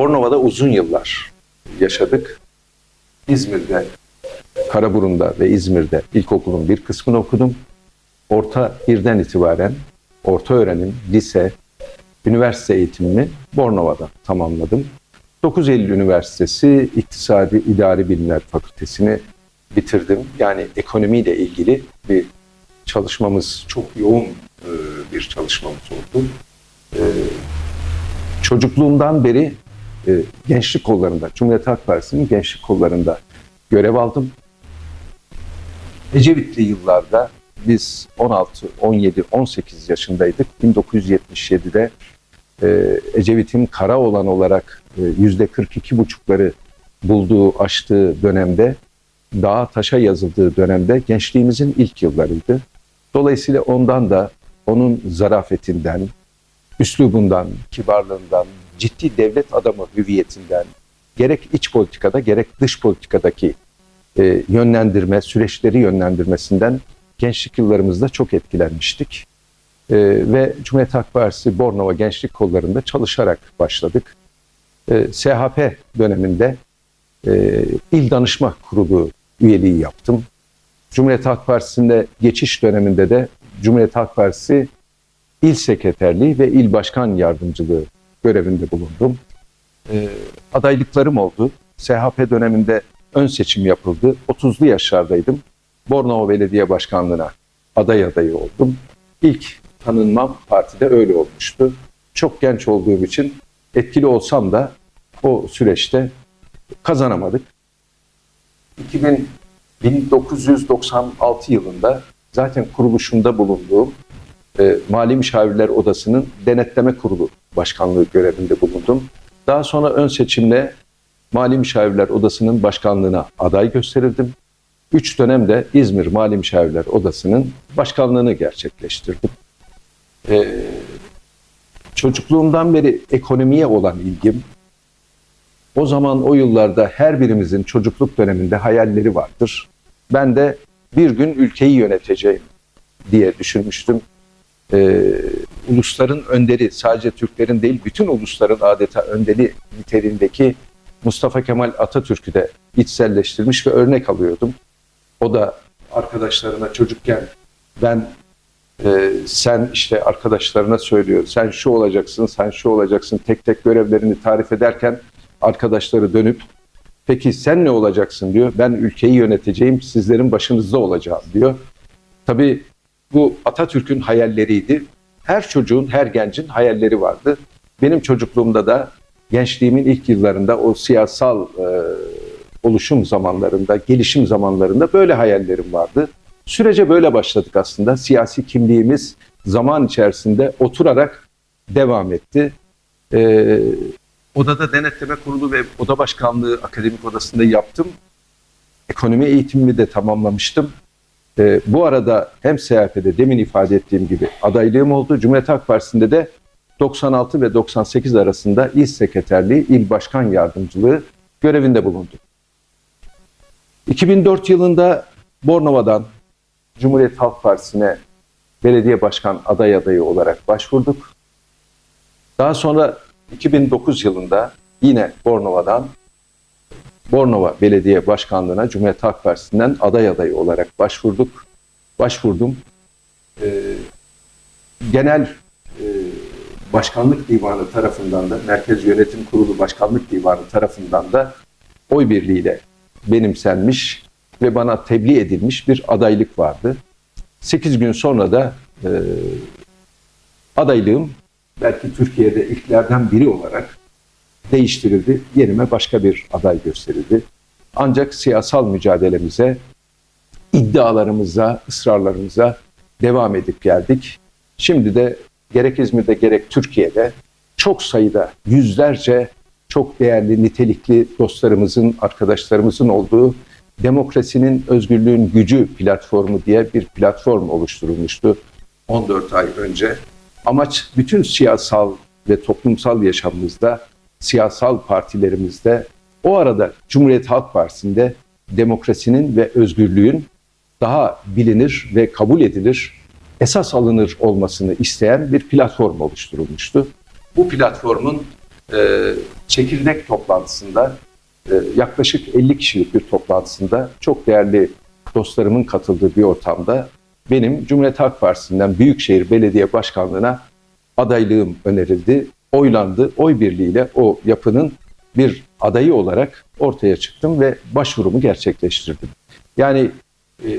Bornova'da uzun yıllar yaşadık. İzmir'de, Karaburun'da ve İzmir'de ilkokulun bir kısmını okudum. Orta birden itibaren orta öğrenim, lise, üniversite eğitimimi Bornova'da tamamladım. 9 Eylül Üniversitesi İktisadi İdari Bilimler Fakültesini bitirdim. Yani ekonomiyle ilgili bir çalışmamız çok yoğun e, bir çalışmamız oldu. E, Çocukluğumdan beri e, gençlik kollarında, Cumhuriyet Halk Partisi'nin gençlik kollarında görev aldım. Ecevitli yıllarda biz 16, 17, 18 yaşındaydık. 1977'de e, Ecevit'in kara olan olarak e, yüzde 42 buçukları bulduğu, aştığı dönemde, dağa taşa yazıldığı dönemde gençliğimizin ilk yıllarıydı. Dolayısıyla ondan da, onun zarafetinden, üslubundan, kibarlığından, ciddi devlet adamı hüviyetinden, gerek iç politikada gerek dış politikadaki e, yönlendirme, süreçleri yönlendirmesinden gençlik yıllarımızda çok etkilenmiştik. E, ve Cumhuriyet Halk Partisi Bornova Gençlik Kolları'nda çalışarak başladık. E, SHP döneminde e, İl Danışma Kurulu üyeliği yaptım. Cumhuriyet Halk Partisi'nde geçiş döneminde de Cumhuriyet Halk Partisi İl Sekreterliği ve İl Başkan Yardımcılığı görevinde bulundum. E, adaylıklarım oldu. SHP döneminde ön seçim yapıldı. 30'lu yaşlardaydım. Bornova Belediye Başkanlığı'na aday adayı oldum. İlk tanınmam partide öyle olmuştu. Çok genç olduğum için etkili olsam da o süreçte kazanamadık. 2000, 1996 yılında zaten kuruluşunda bulunduğum e, Mali Müşavirler Odası'nın denetleme kurulu başkanlığı görevinde bulundum. Daha sonra ön seçimle Mali Müşavirler Odası'nın başkanlığına aday gösterildim. Üç dönemde İzmir Mali Müşavirler Odası'nın başkanlığını gerçekleştirdim. Ee, çocukluğumdan beri ekonomiye olan ilgim, o zaman o yıllarda her birimizin çocukluk döneminde hayalleri vardır. Ben de bir gün ülkeyi yöneteceğim diye düşünmüştüm. Ee, ulusların önderi, sadece Türklerin değil bütün ulusların adeta önderi niteliğindeki Mustafa Kemal Atatürk'ü de içselleştirmiş ve örnek alıyordum. O da arkadaşlarına çocukken ben e, sen işte arkadaşlarına söylüyor. Sen şu olacaksın, sen şu olacaksın. Tek tek görevlerini tarif ederken arkadaşları dönüp peki sen ne olacaksın diyor. Ben ülkeyi yöneteceğim, sizlerin başınızda olacağım diyor. Tabii bu Atatürk'ün hayalleriydi. Her çocuğun, her gencin hayalleri vardı. Benim çocukluğumda da gençliğimin ilk yıllarında o siyasal e, oluşum zamanlarında, gelişim zamanlarında böyle hayallerim vardı. Sürece böyle başladık aslında. Siyasi kimliğimiz zaman içerisinde oturarak devam etti. Ee, odada denetleme kurulu ve oda başkanlığı akademik odasında yaptım. Ekonomi eğitimimi de tamamlamıştım. Ee, bu arada hem CHP'de demin ifade ettiğim gibi adaylığım oldu. Cumhuriyet Halk Partisi'nde de 96 ve 98 arasında il sekreterliği, il başkan yardımcılığı görevinde bulundum. 2004 yılında Bornova'dan Cumhuriyet Halk Partisi'ne belediye başkan aday adayı olarak başvurduk. Daha sonra 2009 yılında yine Bornova'dan Bornova Belediye Başkanlığı'na Cumhuriyet Halk Partisi'nden aday adayı olarak başvurduk. Başvurdum. Ee, genel e, Başkanlık Divanı tarafından da Merkez Yönetim Kurulu Başkanlık Divanı tarafından da oy birliğiyle benimsenmiş ve bana tebliğ edilmiş bir adaylık vardı. 8 gün sonra da e, adaylığım belki Türkiye'de ilklerden biri olarak değiştirildi. Yerime başka bir aday gösterildi. Ancak siyasal mücadelemize, iddialarımıza, ısrarlarımıza devam edip geldik. Şimdi de gerek İzmir'de gerek Türkiye'de çok sayıda yüzlerce çok değerli, nitelikli dostlarımızın, arkadaşlarımızın olduğu Demokrasinin Özgürlüğün Gücü platformu diye bir platform oluşturulmuştu 14 ay önce. Amaç bütün siyasal ve toplumsal yaşamımızda, siyasal partilerimizde, o arada Cumhuriyet Halk Partisi'nde demokrasinin ve özgürlüğün daha bilinir ve kabul edilir, esas alınır olmasını isteyen bir platform oluşturulmuştu. Bu platformun e, çekirdek toplantısında e, yaklaşık 50 kişilik bir toplantısında çok değerli dostlarımın katıldığı bir ortamda benim Cumhuriyet Halk Partisi'nden Büyükşehir Belediye Başkanlığı'na adaylığım önerildi. Oylandı. Oy birliğiyle o yapının bir adayı olarak ortaya çıktım ve başvurumu gerçekleştirdim. Yani e,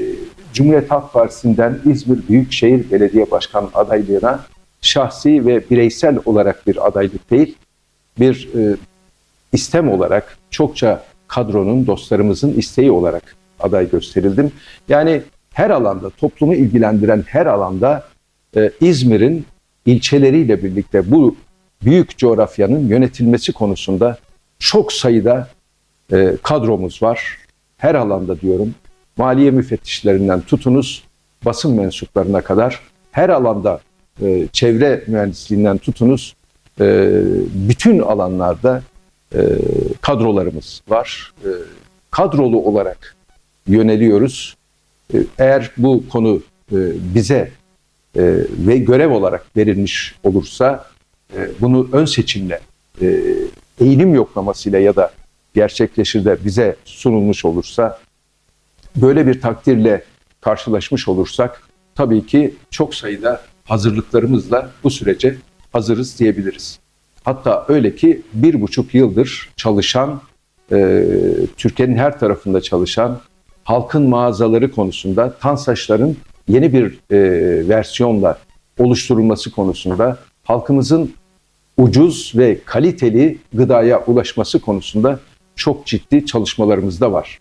Cumhuriyet Halk Partisi'nden İzmir Büyükşehir Belediye Başkanı adaylığına şahsi ve bireysel olarak bir adaylık değil, bir e, istem olarak çokça kadronun, dostlarımızın isteği olarak aday gösterildim. Yani her alanda, toplumu ilgilendiren her alanda e, İzmir'in ilçeleriyle birlikte bu büyük coğrafyanın yönetilmesi konusunda çok sayıda e, kadromuz var. Her alanda diyorum. Maliye müfettişlerinden tutunuz, basın mensuplarına kadar her alanda e, çevre mühendisliğinden tutunuz, e, bütün alanlarda e, kadrolarımız var. E, kadrolu olarak yöneliyoruz. E, eğer bu konu e, bize e, ve görev olarak verilmiş olursa bunu ön seçimle e, eğilim yoklamasıyla ya da gerçekleşir de bize sunulmuş olursa böyle bir takdirle karşılaşmış olursak tabii ki çok sayıda hazırlıklarımızla bu sürece hazırız diyebiliriz. Hatta öyle ki bir buçuk yıldır çalışan, e, Türkiye'nin her tarafında çalışan halkın mağazaları konusunda TANSAŞ'ların yeni bir e, versiyonla oluşturulması konusunda halkımızın ucuz ve kaliteli gıdaya ulaşması konusunda çok ciddi çalışmalarımız da var.